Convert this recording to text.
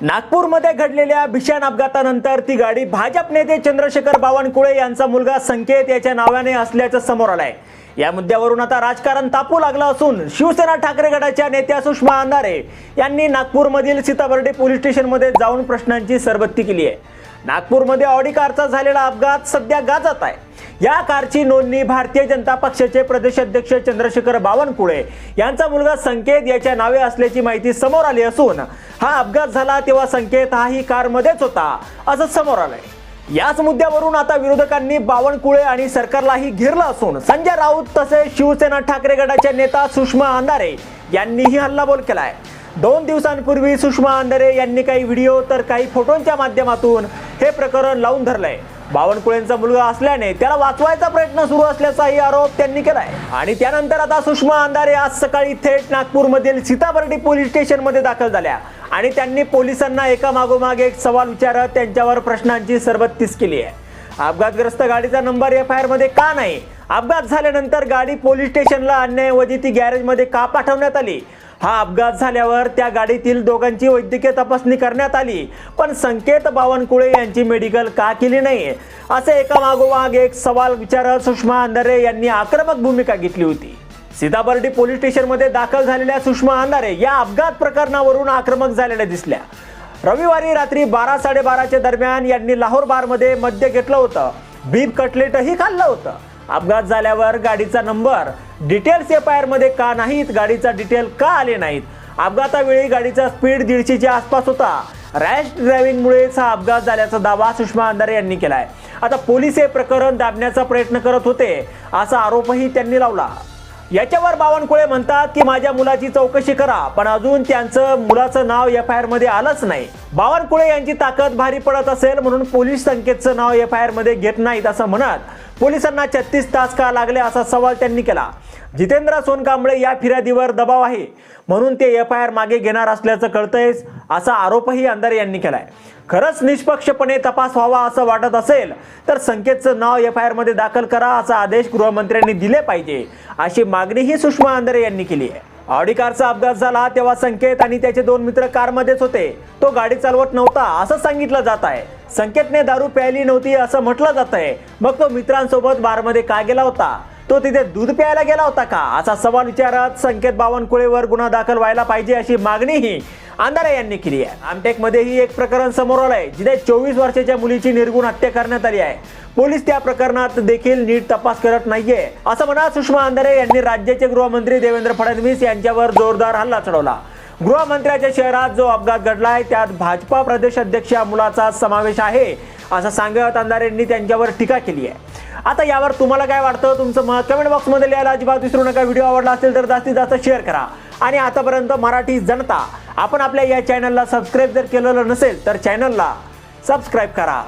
नागपूरमध्ये घडलेल्या भीषण अपघातानंतर ती गाडी भाजप नेते चंद्रशेखर बावनकुळे यांचा मुलगा संकेत याच्या नावाने असल्याचं समोर आलंय. या मुद्द्यावरून आता राजकारण तापू लागलं असून शिवसेना ठाकरे गटाच्या नेत्या सुषमा अंधारे यांनी नागपूरमधील सीताबर्डी पोलीस स्टेशनमध्ये जाऊन प्रश्नांची सरबत्ती केली आहे. नागपूरमध्ये ऑडी कारचा झालेला अपघात सध्या गाजत आहे. या कारची नोंदणी भारतीय जनता पक्षाचे प्रदेशाध्यक्ष चंद्रशेखर बावनकुळे यांचा मुलगा संकेत याच्या नावे असल्याची माहिती समोर आली असून हा अपघात झाला तेव्हा संकेत हाही कारमध्येच होता असं समोर आलंय. याच मुद्द्यावरून आता विरोधकांनी बावनकुळे आणि सरकारलाही घेरलं असून संजय राऊत तसेच शिवसेना ठाकरे गटाच्या नेता सुषमा अंधारे यांनीही हल्लाबोल केलाय. दोन दिवसांपूर्वी सुषमा अंधारे यांनी काही व्हिडिओ तर काही फोटोंच्या माध्यमातून हे प्रकरण लावून धरलंय. बावनकुळेंचा मुलगा असल्याने त्याला वाचवायचा प्रयत्न सुरू असल्याचाही आरोप त्यांनी केलाय. आणि त्यानंतर आता सुषमा अंधारे आज सकाळी थेट नागपूरमधील सीताबर्डी पोलीस स्टेशनमध्ये दाखल झाल्या. आणि त्यांनी पोलिसांना एका मागोमाग एक सवाल विचारत त्यांच्यावर प्रश्नांची सरबत्तीस केली आहे. अपघातग्रस्त गाडीचा नंबर एफ आय आरमध्ये का नाही? अपघात झाल्यानंतर गाडी पोलीस स्टेशनला आणण्याऐवजी ती गॅरेजमध्ये का पाठवण्यात आली? हा अपघात झाल्यावर त्या गाडीतील दोघांची वैद्यकीय तपासणी करण्यात आली. पण संकेत बावनकुळे यांची मेडिकल का केली नाही? असे एका मागोमाग एक सवाल विचारत सुषमा अंधारे यांनी आक्रमक भूमिका घेतली होती. सीताबर्डी पोलीस स्टेशनमध्ये दाखल झालेल्या सुषमा अंधारे या अपघात प्रकरणावरून आक्रमक झालेल्या दिसल्या. रविवारी रात्री बारा साडेबाराच्या दरम्यान यांनी लाहोर बारमध्ये मद्य घेतलं होतं. बीफ कटलेटही खाल्लं होतं. अपघात झाल्यावर गाडीचा नंबर डिटेल्स एफ आय आरमध्ये का नाहीत? गाडीचा डिटेल का आले नाहीत? अपघातावेळी गाडीचा स्पीड दीडशेच्या आसपास होता. रॅश ड्रायव्हिंगमुळेच हा अपघात झाल्याचा दावा सुषमा अंधारे यांनी केलाय. आता पोलीस हे प्रकरण दाबण्याचा प्रयत्न करत होते असा आरोपही त्यांनी लावला. याच्यावर बावनकुळे म्हणतात की माझ्या मुलाची चौकशी करा पण अजून त्यांचं मुलाचं नाव एफ आय आरमध्ये आलंच नाही. बावनकुळे यांची ताकद भारी पडत असेल म्हणून पोलीस संकेतचं नाव एफ आय आरमध्ये घेत नाहीत असं म्हणत पोलिसांना छत्तीस तास का लागले असा सवाल त्यांनी केला. जितेंद्र सोनकांबळे या फिर्यादीवर दबाव आहे. म्हणून ते एफ आय आर मागे घेणार असल्याचं कळतंयच असा आरोपही अंधारे यांनी केलाय. खरंच निष्पक्षपणे तपास व्हावा असं वाटत असेल तर संकेतचं नाव एफ आय आरमध्ये दाखल करा असा आदेश गृहमंत्र्यांनी दिले पाहिजे. अशी मागणीही सुषमा अंधारे यांनी केली आहे. ऑडी कारचा अपघात झाला तेव्हा संकेत आणि त्याचे दोन मित्र कारमध्येच होते. तो गाडी चालवत नव्हता असं सांगितलं जात आहे. संकेतने दारू प्यायली नव्हती असं म्हटलं जात आहे. मग तो मित्रांसोबत बारमध्ये का गेला होता? तो तिथे दूध प्यायला गेला होता का? असा सवाल विचारत संकेत बावनकुळेवर गुन्हा दाखल व्हायला पाहिजे अशी मागणीही अंधारे यांनी केली आहे. आमटेकमध्येही एक प्रकरण समोर आलंय जिथे चोवीस वर्षाच्या मुलीची निर्गुण हत्या करण्यात आली आहे. पोलीस त्या प्रकरणात देखील नीट तपास करत नाहीये असं म्हणा सुषमा अंधारे यांनी राज्याचे गृहमंत्री देवेंद्र फडणवीस यांच्यावर जोरदार हल्ला चढवला. गृहमंत्र्याच्या शहरात जो अपघात घडला आहे त्यात भाजपा प्रदेश अध्यक्ष या मुलाचा समावेश आहे. असं सांगत अंधारेंनी त्यांच्यावर टीका केली आहे. आता यावर तुम्हाला काय वाटतं? तुमचं मत कमेंट बॉक्समध्ये लिहायला अजिबात विसरू नका. व्हिडिओ आवडला असेल तर जास्तीत जास्त शेअर करा. आणि आतापर्यंत मराठी जनता आपण आपल्या या चॅनलला सबस्क्राईब जर केलेलं नसेल तर चॅनलला सबस्क्राईब करा.